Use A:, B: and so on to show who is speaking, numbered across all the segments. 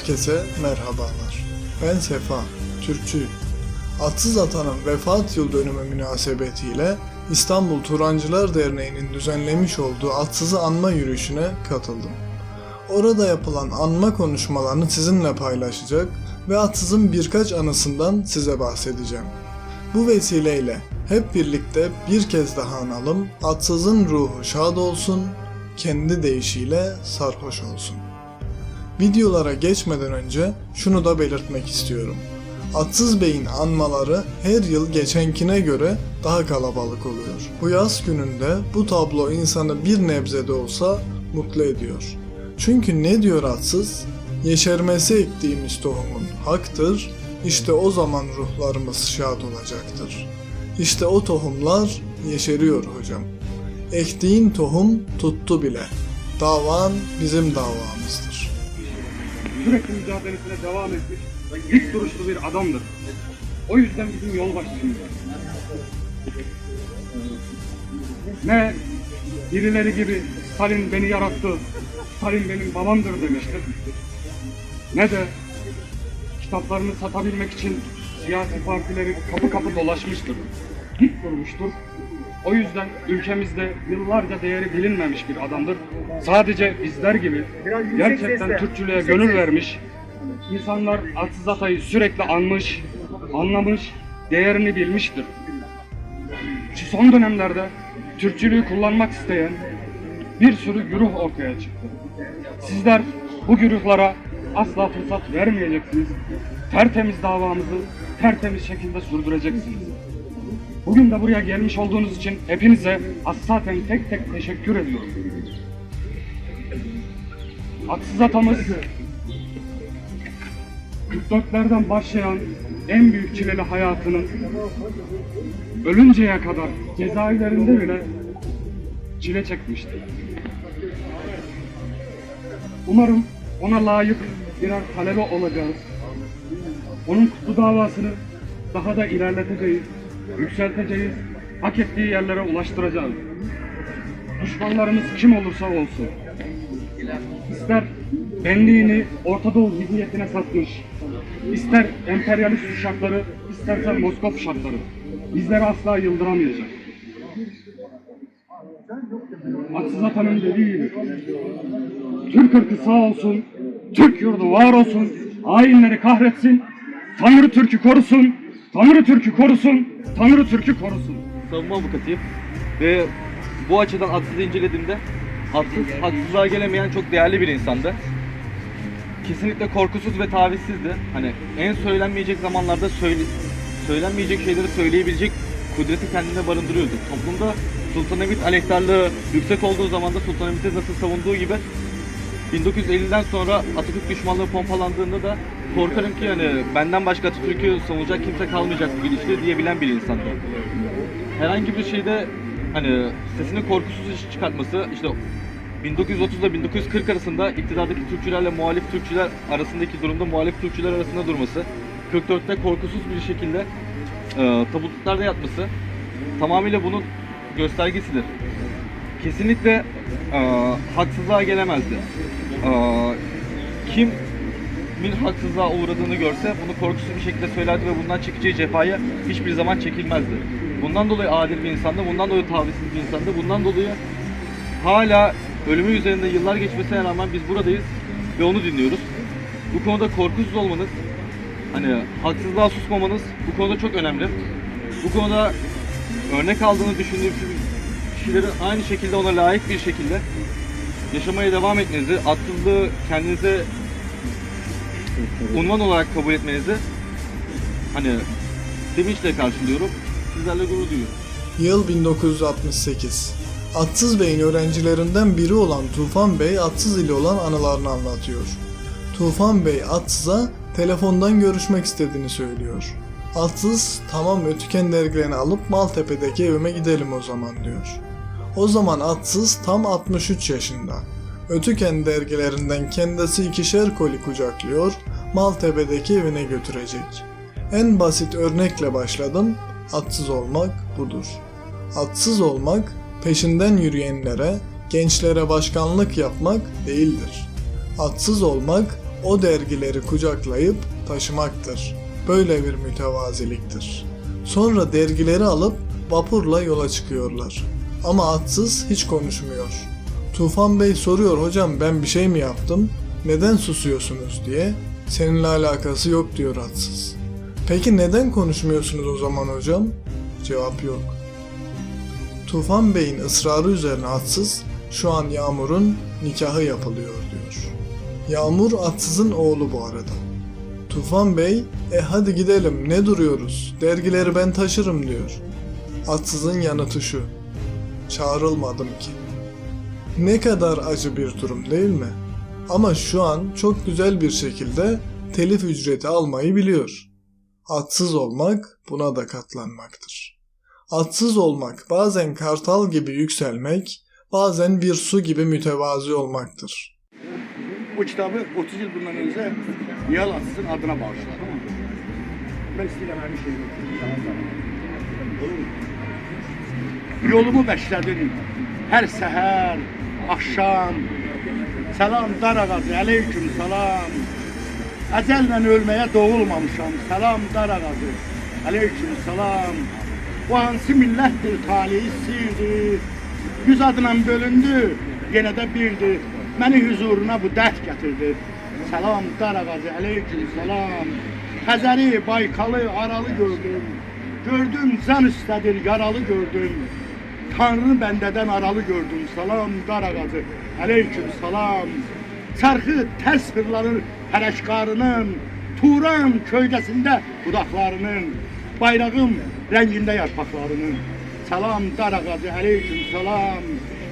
A: Herkese merhabalar. Ben Sefa, Türkçüyüm. Atsız Atan'ın vefat yıl dönümü münasebetiyle İstanbul Turancılar Derneği'nin düzenlemiş olduğu Atsız'ı anma yürüyüşüne katıldım. Orada yapılan anma konuşmalarını sizinle paylaşacak ve Atsız'ın birkaç anısından size bahsedeceğim. Bu vesileyle hep birlikte bir kez daha analım, Atsız'ın ruhu şad olsun, kendi deyişiyle sarhoş olsun. Videolara geçmeden önce şunu da belirtmek istiyorum. Atsız Bey'in anmaları her yıl geçenkine göre daha kalabalık oluyor. Bu yaz gününde bu tablo insanı bir nebze de olsa mutlu ediyor. Çünkü ne diyor Atsız? Yeşermesi ektiğimiz tohumun haktır, işte o zaman ruhlarımız şad olacaktır. İşte o tohumlar yeşeriyor hocam. Ektiğin tohum tuttu bile. Davan bizim davamızdır.
B: Sürekli mücadelesine devam etmiş, dik duruşlu bir adamdır. O yüzden bizim yolbaşçımız. Ne birileri gibi Stalin beni yarattı, Stalin benim babamdır demiştir. Ne de kitaplarını satabilmek için siyasi partileri kapı kapı dolaşmıştır. Dik durmuştur. O yüzden ülkemizde yıllarca değeri bilinmemiş bir adamdır. Sadece bizler gibi gerçekten Türkçülüğe gönül vermiş, insanlar Atsız Atay'ı sürekli anmış, anlamış, değerini bilmiştir. Şu son dönemlerde Türkçülüğü kullanmak isteyen bir sürü güruh ortaya çıktı. Sizler bu güruhlara asla fırsat vermeyeceksiniz. Tertemiz davamızı tertemiz şekilde sürdüreceksiniz. Bugün de buraya gelmiş olduğunuz için hepinize assaten tek tek teşekkür ediyorum. Atsız atamız 44'lerden başlayan en büyük çileli hayatının ölünceye kadar cezaevlerinde bile çile çekmişti. Umarım ona layık birer talebe olacağız. Onun kutlu davasını daha da ilerleteceğiz, yükselteceğiz, hak ettiği yerlere ulaştıracağız. Düşmanlarımız kim olursa olsun, ister benliğini Orta Doğu zihniyetine satmış, ister emperyalist uşakları, isterse Moskov uşakları, bizleri asla yıldıramayacak. Atsız Atan'ın dediği gibi, Türk ırkı sağ olsun, Türk yurdu var olsun, hainleri kahretsin, Tanrı Türk'ü korusun, Tanrı Türk'ü korusun, Tanrı Türk'ü korusun.
C: savunma avukatıyım ve bu açıdan Atsız'ı incelediğimde haksız, haksızlığa gelemeyen çok değerli bir insandı. Kesinlikle korkusuz ve tavizsizdi. Hani en söylenmeyecek zamanlarda söyle, söylenmeyecek şeyleri söyleyebilecek kudreti kendinde barındırıyordu. Toplumda Sultanahmet aleyhtarlığı yüksek olduğu zaman da Sultanahmet'i nasıl savunduğu gibi 1950'den sonra Atatürk düşmanlığı pompalandığında da korkarım ki yani benden başka Atatürk'ü savunacak kimse kalmayacak bu gidişle diyebilen bir insandı herhangi bir şeyde hani sesini korkusuz iş çıkartması işte 1930 ile 1940 arasında iktidardaki Türkçülerle muhalif Türkçüler arasındaki durumda muhalif Türkçüler arasında durması 44'te korkusuz bir şekilde e, tabutluklarda yatması tamamıyla bunun göstergesidir. Kesinlikle e, haksızlığa gelemezdi. E, kim bir haksızlığa uğradığını görse bunu korkusuz bir şekilde söylerdi ve bundan çekeceği cefaya hiçbir zaman çekilmezdi. Bundan dolayı adil bir insandı, bundan dolayı tavizsiz bir insandı, bundan dolayı hala ölümü üzerinde yıllar geçmesine rağmen biz buradayız ve onu dinliyoruz. Bu konuda korkusuz olmanız, hani haksızlığa susmamanız bu konuda çok önemli. Bu konuda örnek aldığını düşündüğüm kişileri aynı şekilde ona layık bir şekilde yaşamaya devam etmenizi, atsızlığı kendinize unvan olarak kabul etmenizi hani sevinçle karşılıyorum. Sizlerle gurur duyuyorum.
A: Yıl 1968. Atsız Bey'in öğrencilerinden biri olan Tufan Bey Atsız ile olan anılarını anlatıyor. Tufan Bey Atsız'a telefondan görüşmek istediğini söylüyor. Atsız tamam Ötüken dergilerini alıp Maltepe'deki evime gidelim o zaman diyor. O zaman Atsız tam 63 yaşında. Ötüken dergilerinden kendisi ikişer koli kucaklıyor, Maltepe'deki evine götürecek. En basit örnekle başladım, atsız olmak budur. Atsız olmak, peşinden yürüyenlere, gençlere başkanlık yapmak değildir. Atsız olmak, o dergileri kucaklayıp taşımaktır. Böyle bir mütevaziliktir. Sonra dergileri alıp vapurla yola çıkıyorlar. Ama atsız hiç konuşmuyor. Tufan Bey soruyor hocam ben bir şey mi yaptım? Neden susuyorsunuz diye. Seninle alakası yok diyor atsız. Peki neden konuşmuyorsunuz o zaman hocam? Cevap yok. Tufan Bey'in ısrarı üzerine atsız şu an Yağmur'un nikahı yapılıyor diyor. Yağmur atsızın oğlu bu arada. Tufan Bey, e hadi gidelim ne duruyoruz, dergileri ben taşırım diyor. Atsızın yanıtı şu, çağrılmadım ki. Ne kadar acı bir durum değil mi? Ama şu an çok güzel bir şekilde telif ücreti almayı biliyor. Atsız olmak buna da katlanmaktır. Atsız olmak bazen kartal gibi yükselmek, bazen bir su gibi mütevazi olmaktır.
D: Bu kitabı 30 yıl bundan önce Nihal Atsız'ın adına bağışladım. Ben istəyirəm həmin şeyi Yolumu bəşlədin hər səhər, axşam. Salam dar ağacı, əleyküm salam. Əcəllə ölməyə doğulmamışam. Salam dar ağacı, əleyküm salam. Bu hansı millətdir, talihi. Yüz adına bölündü, yenə də birdir. Məni huzuruna bu dərd gətirdi. Salam dar ağacı, əleyküm salam. Xəzəri, Baykalı, Aralı gördüm. Gördüm can üstədir, yaralı gördüm. Tanrı bəndədən aralı gördüm. Salam dar ağacı, əleyküm salam. Çarxı tərs fırlanır pərəşkarının, Turan köydəsində budaqlarının, bayrağım rəngində yarpaqlarının. Salam dar ağacı, əleyküm salam.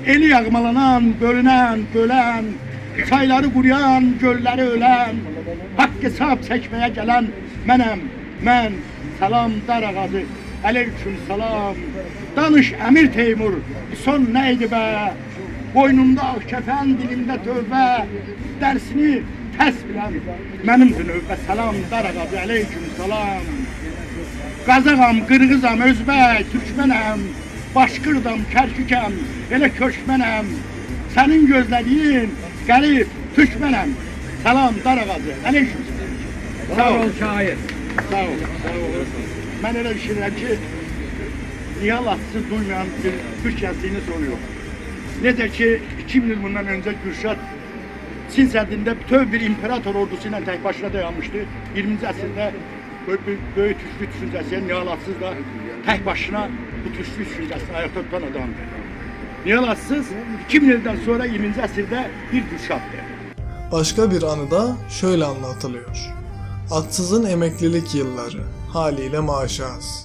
D: Eli yağmalanan, bölünən, bölən, çayları quruyan, gölləri ölən, haqq hesab çəkməyə gələn mənəm, mən. Salam dar ağacı, əleyküm salam. Danış Əmir Teymur, son nə idi bə? Boynumda ağ kəfən, dilimdə tövbə, dərsini təs bilən mənimdir növbə. Salam dar ağacı, əleyküm salam. Qazağam, qırğızam, özbək, türkmənəm, başqırdam, kərkükəm, elə köşmənəm. Sənin gözlədiyin qərib, türkmənəm. Salam dar ağacı, əleyküm salam. Sağ ol şair. Sağ ol, sağ ol. Mən elə düşünürəm ki, Nihal atısı duymayan bir Türk gençliğini soruyor. Necə ki 2000 yıl bundan önce Gürşat Çin səddində bütöv bir imperator ordusu ilə tək başına dayanmışdı. 20-ci əsrdə böyük, böyük, böyük türklü düşüncəsi Nihal da tək başına bu türklü düşüncəsini ayakta tutan adamdır. Nihal Atsız 2000 yıldan sonra 20. əsrdə bir Gürşatdır.
A: Başka bir anıda şöyle anlatılıyor. Atsız'ın emeklilik yılları, haliyle maaşı az.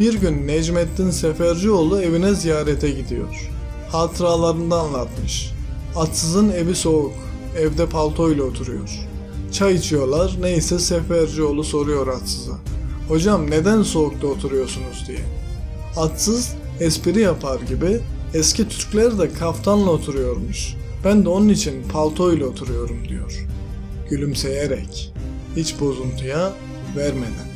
A: Bir gün Necmettin Sefercioğlu evine ziyarete gidiyor. Hatıralarını anlatmış. Atsız'ın evi soğuk, evde paltoyla oturuyor. Çay içiyorlar, neyse Sefercioğlu soruyor Atsız'a. Hocam neden soğukta oturuyorsunuz diye. Atsız espri yapar gibi eski Türkler de kaftanla oturuyormuş. Ben de onun için paltoyla oturuyorum diyor. Gülümseyerek, hiç bozuntuya vermeden.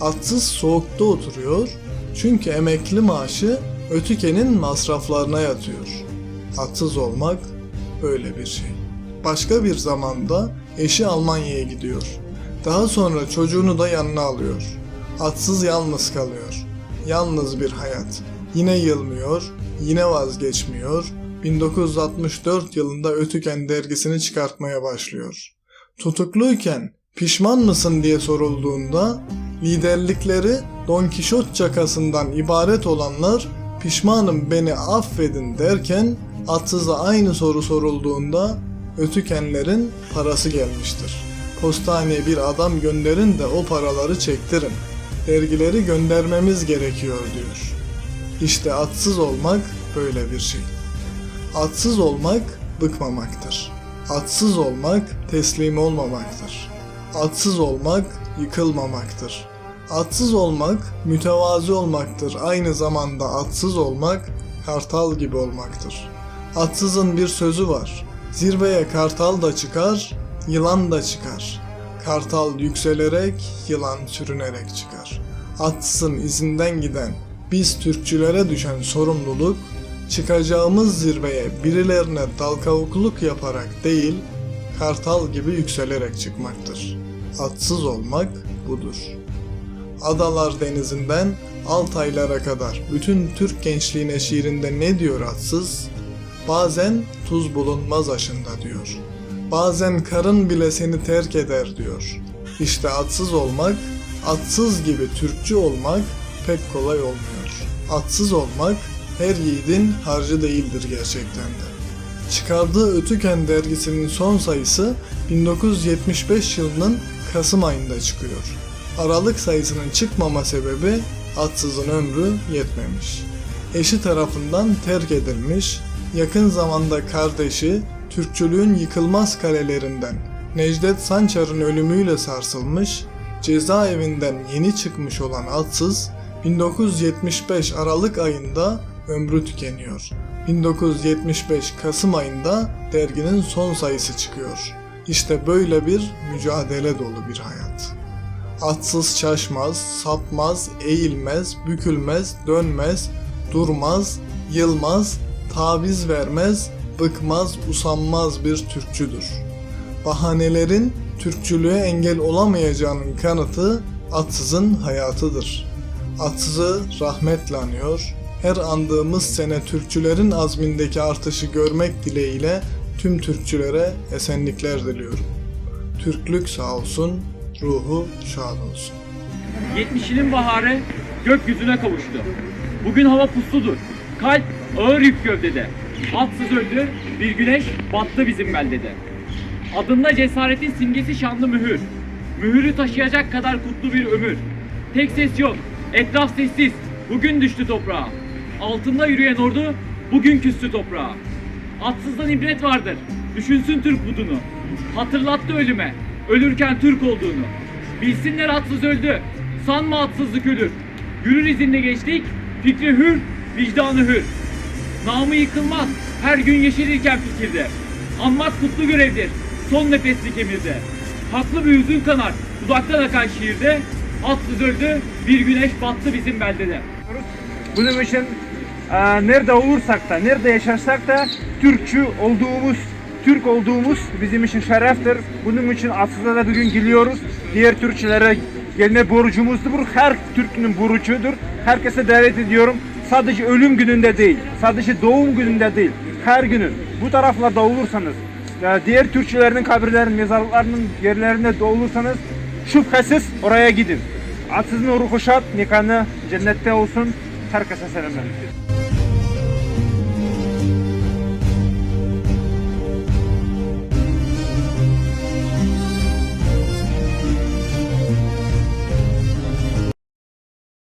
A: Atsız soğukta oturuyor çünkü emekli maaşı ötükenin masraflarına yatıyor. Atsız olmak böyle bir şey. Başka bir zamanda eşi Almanya'ya gidiyor. Daha sonra çocuğunu da yanına alıyor. Atsız yalnız kalıyor. Yalnız bir hayat. Yine yılmıyor, yine vazgeçmiyor. 1964 yılında Ötüken dergisini çıkartmaya başlıyor. Tutukluyken pişman mısın diye sorulduğunda liderlikleri Don Kişot çakasından ibaret olanlar pişmanım beni affedin derken Atsız'a aynı soru sorulduğunda Ötükenlerin parası gelmiştir. Postaneye bir adam gönderin de o paraları çektirin. Dergileri göndermemiz gerekiyor diyor. İşte atsız olmak böyle bir şey. Atsız olmak bıkmamaktır. Atsız olmak teslim olmamaktır. Atsız olmak yıkılmamaktır. Atsız olmak mütevazi olmaktır. Aynı zamanda atsız olmak kartal gibi olmaktır. Atsızın bir sözü var. Zirveye kartal da çıkar, yılan da çıkar. Kartal yükselerek, yılan sürünerek çıkar. Atsızın izinden giden biz Türkçülere düşen sorumluluk çıkacağımız zirveye birilerine dal kavukluk yaparak değil, kartal gibi yükselerek çıkmaktır. Atsız olmak budur. Adalar denizinden Altaylara kadar bütün Türk gençliğine şiirinde ne diyor atsız? Bazen tuz bulunmaz aşında diyor. Bazen karın bile seni terk eder diyor. İşte atsız olmak, atsız gibi Türkçü olmak pek kolay olmuyor. Atsız olmak her yiğidin harcı değildir gerçekten de. Çıkardığı Ötüken dergisinin son sayısı 1975 yılının Kasım ayında çıkıyor. Aralık sayısının çıkmama sebebi atsızın ömrü yetmemiş. Eşi tarafından terk edilmiş, yakın zamanda kardeşi Türkçülüğün yıkılmaz kalelerinden Necdet Sançar'ın ölümüyle sarsılmış, cezaevinden yeni çıkmış olan atsız 1975 Aralık ayında ömrü tükeniyor. 1975 Kasım ayında derginin son sayısı çıkıyor. İşte böyle bir mücadele dolu bir hayat. Atsız şaşmaz, sapmaz, eğilmez, bükülmez, dönmez, durmaz, yılmaz, taviz vermez, bıkmaz, usanmaz bir Türkçüdür. Bahanelerin Türkçülüğe engel olamayacağının kanıtı atsızın hayatıdır. Atsızı rahmetle anıyor, her andığımız sene Türkçülerin azmindeki artışı görmek dileğiyle tüm Türkçülere esenlikler diliyorum. Türklük sağ olsun, ruhu şad olsun.
E: 70'inin baharı gökyüzüne kavuştu. Bugün hava pusludur. Kalp ağır yük gövdede. Atsız öldü, bir güneş battı bizim beldede. Adında cesaretin simgesi şanlı mühür. Mühürü taşıyacak kadar kutlu bir ömür. Tek ses yok, etraf sessiz. Bugün düştü toprağa. Altında yürüyen ordu bugün küstü toprağa. Atsızdan ibret vardır. Düşünsün Türk budunu. Hatırlattı ölüme. Ölürken Türk olduğunu. Bilsinler atsız öldü. Sanma atsızlık ölür. Yürür izinde geçtik. Fikri hür, vicdanı hür. Namı yıkılmaz. Her gün yeşerirken fikirde. Anmak kutlu görevdir. Son nefeslik emirde. Haklı bir hüzün kanar. Uzaktan akan şiirde. Atsız öldü. Bir güneş battı bizim beldede.
F: Bunun için nerede olursak da, nerede yaşarsak da Türkçü olduğumuz, Türk olduğumuz bizim için şereftir. Bunun için aslında da bugün geliyoruz. Diğer Türkçülere gelme borcumuzdur. Her Türk'ün borcudur. Herkese davet ediyorum. Sadece ölüm gününde değil, sadece doğum gününde değil, her günün. Bu taraflarda olursanız, e, diğer Türkçülerin kabirlerinin, mezarlıklarının yerlerinde de olursanız şüphesiz oraya gidin. Atsızın ruhu şad, mekanı cennette olsun. Herkese selamlar.